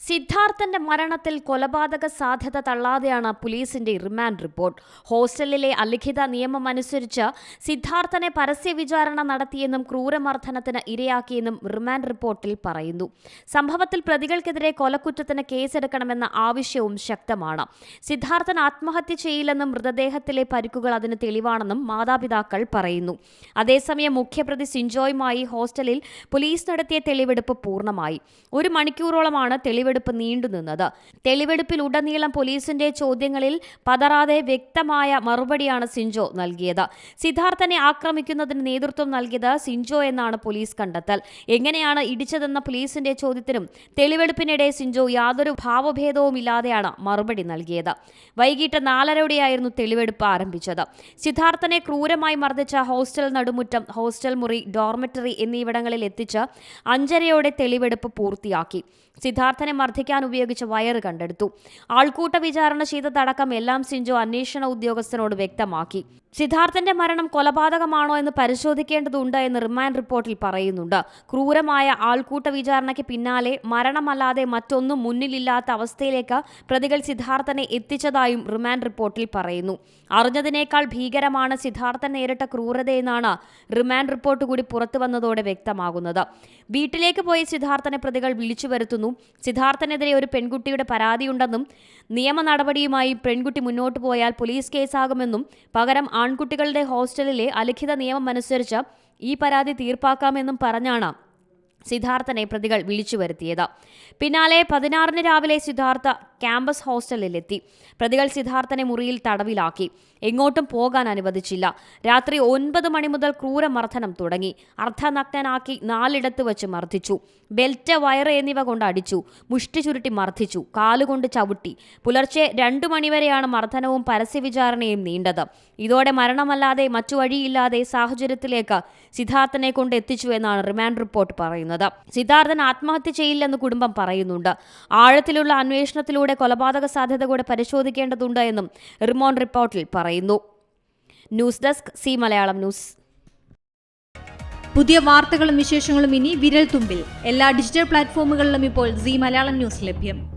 സിദ്ധാർത്ഥന്റെ മരണത്തിൽ കൊലപാതക സാധ്യത തള്ളാതെയാണ് പോലീസിന്റെ റിമാൻഡ് റിപ്പോർട്ട്. ഹോസ്റ്റലിലെ അലിഖിത നിയമം അനുസരിച്ച് സിദ്ധാർത്ഥനെ പരസ്യ വിചാരണ നടത്തിയെന്നും ക്രൂരമർദ്ദനത്തിന് ഇരയാക്കിയെന്നും റിമാൻഡ് റിപ്പോർട്ടിൽ പറയുന്നു. സംഭവത്തിൽ പ്രതികൾക്കെതിരെ കൊലക്കുറ്റത്തിന് കേസെടുക്കണമെന്ന ആവശ്യവും ശക്തമാണ്. സിദ്ധാർത്ഥൻ ആത്മഹത്യ ചെയ്യില്ലെന്നും മൃതദേഹത്തിലെ പരിക്കുകൾ അതിന് തെളിവാണെന്നും മാതാപിതാക്കൾ പറയുന്നു. അതേസമയം മുഖ്യപ്രതി സിൻജോയുമായി ഹോസ്റ്റലിൽ പോലീസ് നടത്തിയ തെളിവെടുപ്പ് പൂർണമായി. ഒരു മണിക്കൂറോളമാണ് തെളിവെടുപ്പ് നീണ്ടുനിന്നത് തെളിവെടുപ്പിൽ ഉടനീളം പോലീസിന്റെ ചോദ്യങ്ങളിൽ പതറാതെ വ്യക്തമായ മറുപടിയാണ് സിൻജോ നൽകിയത്. സിദ്ധാർത്ഥനെ ആക്രമിക്കുന്നതിന് നേതൃത്വം നൽകിയത് സിൻജോ എന്നാണ് പോലീസ് കണ്ടെത്തൽ. എങ്ങനെയാണ് ഇടിച്ചതെന്ന പോലീസിന്റെ ചോദ്യത്തിനും തെളിവെടുപ്പിനിടെ സിൻജോ യാതൊരു ഭാവഭേദവും ഇല്ലാതെയാണ് മറുപടി നൽകിയത്. വൈകിട്ട് നാലരയോടെയായിരുന്നു തെളിവെടുപ്പ് ആരംഭിച്ചത്. സിദ്ധാർത്ഥനെ ക്രൂരമായി മർദ്ദിച്ച ഹോസ്റ്റൽ നടുമുറ്റം ഹോസ്റ്റൽ മുറി ഡോർമെറ്ററി എന്നിവിടങ്ങളിൽ എത്തിച്ച് അഞ്ചരയോടെ തെളിവെടുപ്പ് പൂർത്തിയാക്കി. സിദ്ധാർത്ഥനെ മർദ്ദിക്കാൻ ഉപയോഗിച്ച വയറ് കണ്ടെടുത്തു. ആൾക്കൂട്ട വിചാരണ ചെയ്തതടക്കം എല്ലാം സിൻജോ അന്വേഷണ ഉദ്യോഗസ്ഥനോട് വ്യക്തമാക്കി. സിദ്ധാർത്ഥന്റെ മരണം കൊലപാതകമാണോ എന്ന് പരിശോധിക്കേണ്ടതുണ്ട് എന്ന് റിമാൻഡ് റിപ്പോർട്ടിൽ പറയുന്നുണ്ട്. ക്രൂരമായ ആൾക്കൂട്ട വിചാരണയ്ക്ക് പിന്നാലെ മരണമല്ലാതെ മറ്റൊന്നും മുന്നിലില്ലാത്ത അവസ്ഥയിലേക്ക് പ്രതികൾ സിദ്ധാർത്ഥനെ എത്തിച്ചതായും റിമാൻഡ് റിപ്പോർട്ടിൽ പറയുന്നു. അറിഞ്ഞതിനേക്കാൾ ഭീകരമാണ് സിദ്ധാർത്ഥൻ നേരിട്ട ക്രൂരതയെന്നാണ് റിമാൻഡ് റിപ്പോർട്ട് കൂടി പുറത്തു വന്നതോടെ വ്യക്തമാകുന്നത്. വീട്ടിലേക്ക് പോയ സിദ്ധാർത്ഥനെ പ്രതികൾ വിളിച്ചു വരുത്തുന്നു. സിദ്ധാർത്ഥനെതിരെ ഒരു പെൺകുട്ടിയുടെ പരാതിയുണ്ടെന്നും നിയമ നടപടിയുമായി പെൺകുട്ടി മുന്നോട്ട് പോയാൽ പോലീസ് കേസാകുമെന്നും പകരം ആൺകുട്ടികളുടെ ഹോസ്റ്റലിലെ അലിഖിത നിയമം അനുസരിച്ച് ഈ പരാതി തീർപ്പാക്കാമെന്നും പറഞ്ഞാണ് സിദ്ധാർത്ഥനെ പ്രതികൾ വിളിച്ചു വരുത്തിയത്. പിന്നാലെ പതിനാറിന് രാവിലെ സിദ്ധാർത്ഥ ക്യാമ്പസ് ഹോസ്റ്റലിലെത്തി. പ്രതികൾ സിദ്ധാർത്ഥനെ മുറിയിൽ തടവിലാക്കി. എങ്ങോട്ടും പോകാൻ അനുവദിച്ചില്ല. രാത്രി ഒൻപത് മണി മുതൽ ക്രൂരമർദ്ദനം തുടങ്ങി. അർദ്ധനഗ്നനാക്കി നാലിടത്ത് വെച്ച് മർദ്ദിച്ചു. ബെൽറ്റ് വയറ് എന്നിവ കൊണ്ട് അടിച്ചു. മുഷ്ടി ചുരുട്ടി മർദ്ദിച്ചു. കാലുകൊണ്ട് ചവിട്ടി. പുലർച്ചെ രണ്ടു മണിവരെയാണ് മർദ്ദനവും പരസ്യവിചാരണയും നീണ്ടത്. ഇതോടെ മരണമല്ലാതെ മറ്റു വഴിയില്ലാതെ സാഹചര്യത്തിലേക്ക് സിദ്ധാർത്ഥനെ കൊണ്ട് എത്തിച്ചു എന്നാണ് റിമാൻഡ് റിപ്പോർട്ട് പറയുന്നത്. സിദ്ധാർത്ഥൻ ആത്മഹത്യ ചെയ്യില്ലെന്ന് കുടുംബം പറയുന്നുണ്ട്. ആഴത്തിലുള്ള അന്വേഷണത്തിലൂടെ കൊലപാതക സാധ്യത കൂടെ പരിശോധിക്കേണ്ടതുണ്ട് എന്നും റിമോൺ റിപ്പോർട്ടിൽ പറയുന്നു. News desk C Malayalam news. പുതിയ വാർത്തകളും വിശേഷങ്ങളും ഇനി വിരൽ തുമ്പിൽ എല്ലാ ഡിജിറ്റൽ പ്ലാറ്റ്ഫോമുകളിലും ഇപ്പോൾ സി മലയാളം ന്യൂസ് ലഭ്യം.